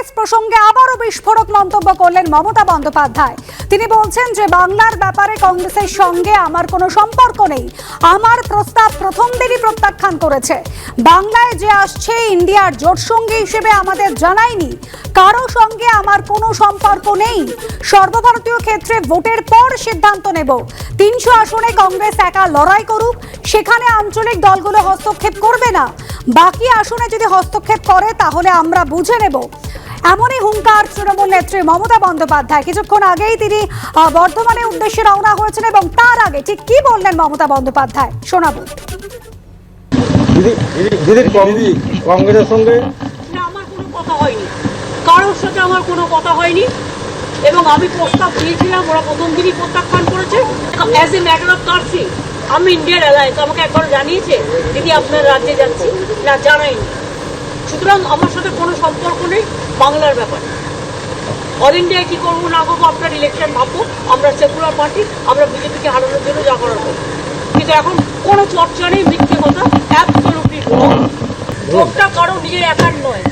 কংগ্রেস প্রসঙ্গে আবারও বিস্ফোরক মন্তব্য করলেন মমতা বন্দ্যোপাধ্যায়। তিনি বলছেন যে, বাংলার ব্যাপারে কংগ্রেসের সঙ্গে আমার কোনো সম্পর্ক নেই। আমার প্রস্তাব প্রথম দিনই প্রত্যাখ্যান করেছে। বাংলায় যে আসছে, ইন্ডিয়ার জোট সঙ্গী হিসেবে আমাদের জানায়নি। কারও সঙ্গে আমার কোনো সম্পর্ক নেই। সর্বভারতীয় ক্ষেত্রে ভোটের পর সিদ্ধান্ত নেব। তিনশো আসনে কংগ্রেস একা লড়াই করুক, সেখানে আঞ্চলিক দলগুলো হস্তক্ষেপ করবে না। বাকি আসনে যদি হস্তক্ষেপ করে, তাহলে আমরা বুঝে নেব। এমনই হুঙ্কার তৃণমূল নেত্রী মমতা বন্দ্যোপাধ্যায়। কিছুক্ষণ আগেই তিনি আহ, বর্ধমানের উদ্দেশ্যে রওনা হয়েছেন এবং তার আগে ঠিক কি বললেন মমতা বন্দ্যোপাধ্যায়? শোনাবো। কংগ্রেসের সঙ্গে? না আমার কোনো কথা হয়নি। কারোর সাথে আমার কোনো কথা হয়নি। এবং আমি প্রস্তাব দিয়েছিলাম ওরা প্রথম দিনই প্রত্যাখ্যান করেছে। As a matter of courtesy আমি ইন্ডিয়ান অ্যালায়েন্স আমাকে একবার জানিয়েছে দিদি আপনার রাজ্যে যাচ্ছি। না জানাইনি। সুতরাং আমার সাথে কোনো সম্পর্ক নেই, বাংলার ব্যাপারে। অল ইন্ডিয়ায় কী করব না করব, আপনার ইলেকশন ভাববো আমরা সেকুলার পার্টি আমরা বিজেপিকে হারানোর জন্য যা করার করব। কিন্তু এখন কোনো চর্চা নেই, মিথ্যে কথা অ্যাবসলুটলি ভোটটা কারও নিজের একার নয়।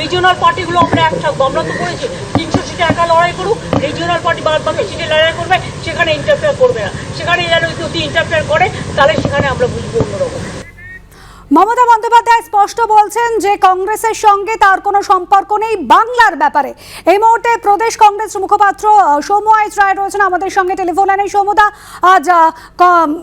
রিজিওনাল পার্টিগুলো আমরা একসাথে আমরা তো করেছি, তিনশো সিটে একা লড়াই করুক রিজিওনাল পার্টি বাদ বাকি সিটে লড়াই করবে, সেখানে ইন্টারফেয়ার করবে না। সেখানে যেন যদি ইন্টারফেয়ার করে, তাহলে সেখানে আমরা বুঝব অন্যরকম। মমতা বন্দ্যোপাধ্যায় স্পষ্ট বলছেন যে কংগ্রেসের সঙ্গে তার কোনো সম্পর্ক নেই বাংলার ব্যাপারে। এই মুহূর্তে প্রদেশ কংগ্রেস মুখপাত্র সৌম্য আইচ রায় রয়েছেন আমাদের সঙ্গে টেলিফোন লাইনে। সৌমদা আজ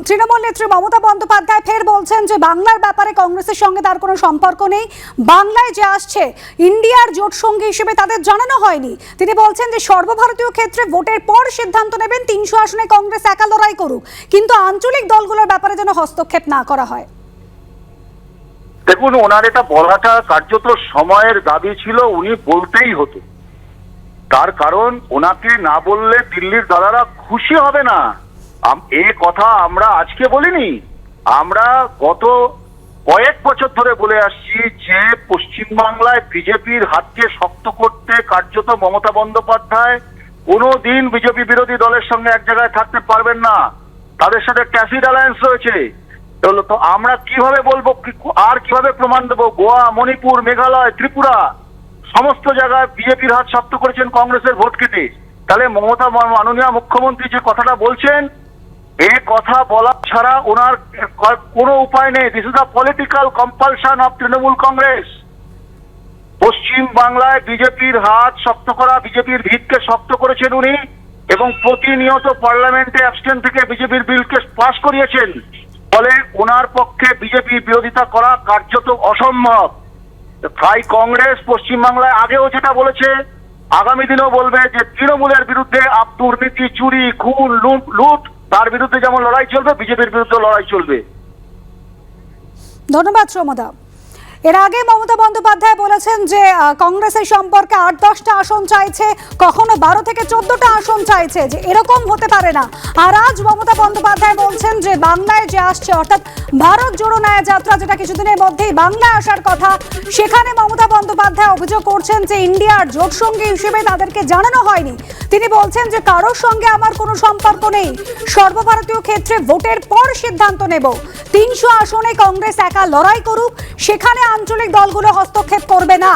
তৃণমূল নেত্রী মমতা বন্দ্যোপাধ্যায় ফের বলছেন যে বাংলার ব্যাপারে কংগ্রেসের সঙ্গে তার কোনো সম্পর্ক নেই। বাংলায় যে আসছে, ইন্ডিয়ার জোট সঙ্গী হিসেবে তাদের জানানো হয়নি। তিনি বলছেন যে সর্বভারতীয় ক্ষেত্রে ভোটের পর সিদ্ধান্ত নেবেন তিনশো আসনে কংগ্রেস একা লড়াই করুক। কিন্তু আঞ্চলিক দলগুলোর ব্যাপারে যেন হস্তক্ষেপ না করা হয়। দেখুন ওনার এটা বলাটা কার্যত সময়ের দাবি ছিল, উনি বলতেই হতো। তার কারণ ওনাকে না বললে দিল্লির দাদারা খুশি হবে না। এ কথা আমরা আজকে বলিনি। আমরা গত কয়েক বছর ধরে বলে আসছি যে, পশ্চিমবাংলায় বিজেপির হাতকে শক্ত করতে কার্যত মমতা বন্দ্যোপাধ্যায় কোনো দিন বিজেপি বিরোধী দলের সঙ্গে এক জায়গায় থাকতে পারবেন না। তাদের সাথে ট্যাসিড অ্যালায়েন্স রয়েছে। তাহলে তো আমরা কীভাবে বলব আর কীভাবে প্রমাণ দেবো? গোয়া, মণিপুর, মেঘালয়, ত্রিপুরা, সমস্ত জায়গায় বিজেপির হাত শক্ত করেছেন কংগ্রেসের ভোট কেটে। তাহলে মমতা মাননীয় মুখ্যমন্ত্রী যে কথাটা বলছেন, এ কথা বলা ছাড়া ওনার কোনো উপায় নেই। This is the political compulsion of Trinamool Congress. পশ্চিম বাংলায় বিজেপির হাত শক্ত করা, বিজেপির ভিতকে শক্ত করেছেন উনি এবং প্রতিনিয়ত পার্লামেন্টে অ্যাবস্টেন থেকে বিজেপির বিলকে পাশ করিয়েছেন। ফলে ওনার পক্ষে বিজেপি বিরোধিতা করা কার্যত অসম্ভব। তাই কংগ্রেস পশ্চিমবাংলায় আগেও যেটা বলেছে, আগামী দিনেও বলবে যে তৃণমূলের বিরুদ্ধে আপ দুর্নীতি চুরি, খুন, লুট লুট, তার বিরুদ্ধে যেমন লড়াই চলবে, বিজেপির বিরুদ্ধে লড়াই চলবে। ধন্যবাদ সৌমদা এর আগে মমতা বন্দ্যোপাধ্যায় বলেছেন যে কংগ্রেসের সম্পর্কে আট দশটা আসন চাইছে, কখনো বারো থেকে চোদ্দটা আসন চাইছে, যে এরকম হতে পারে না। আর আজ মমতা বন্দ্যোপাধ্যায় বলছেন যে, বাংলায় যে আসছে, অর্থাৎ ভারত জোড়ো ন্যায় যাত্রা যেটা কিছুদিনের মধ্যেই বাংলায় আসার কথা, সেখানে মমতা বন্দ্যোপাধ্যায় অভিযোগ করছেন যে, ইন্ডিয়ার জোট সঙ্গী হিসেবে তাদেরকে জানানো হয়নি। তিনি বলছেন যে, কারোর সঙ্গে আমার কোনো সম্পর্ক নেই। সর্বভারতীয় ক্ষেত্রে ভোটের পর সিদ্ধান্ত নেব। তিনশো আসনে কংগ্রেস একা লড়াই করুক, সেখানে আঞ্চলিক দলগুলো হস্তক্ষেপ করবে না।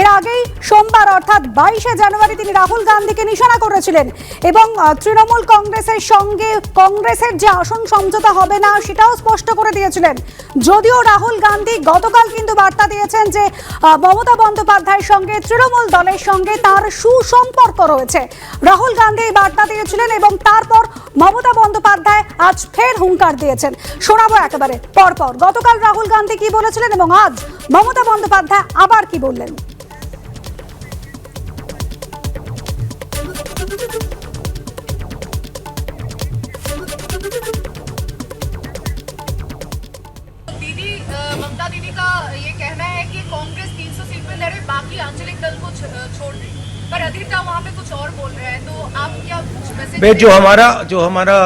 এর আগেই সোমবার, অর্থাৎ বাইশে জানুয়ারি, তিনি রাহুল গান্ধীকে নিশানা করেছিলেন এবং তৃণমূল কংগ্রেসের সঙ্গে কংগ্রেসের যে আসন সমঝোতা হবে না, সেটাও স্পষ্ট করে দিয়েছিলেন। যদিও রাহুল গান্ধী গতকাল কিন্তু বার্তা দিয়েছেন যে মমতা বন্দ্যোপাধ্যায়ের সঙ্গে, তৃণমূল দলের সঙ্গে তার সুসম্পর্ক রয়েছে। রাহুল গান্ধী এই বার্তা দিয়েছিলেন এবং তারপর মমতা বন্দ্যোপাধ্যায় আজ ফের হুঙ্কার দিয়েছেন। শোনাবো একেবারে, পরপর। গতকাল রাহুল গান্ধী কি বলেছিলেন এবং আজ মমতা বন্দ্যোপাধ্যায় আবার কি বললেন? अधीर का वहाँ पे कुछ और बोल रहे हैं तो आप क्या कुछ मैसेज जो हमारा जो हमारा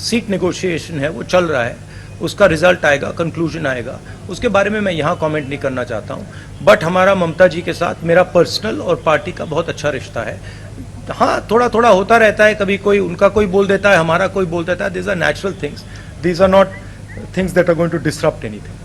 सीट नेगोशिएशन है वो चल रहा है। उसका रिज़ल्ट आएगा कंक्लूजन आएगा। उसके बारे में मैं यहाँ कमेंट नहीं करना चाहता हूँ। बट हमारा ममता जी के साथ मेरा पर्सनल और पार्टी का बहुत अच्छा रिश्ता है। हाँ थोड़ा थोड़ा होता रहता है कभी कोई उनका कोई बोल देता है हमारा कोई बोल देता है। This are natural things these are not things that are going to disrupt anything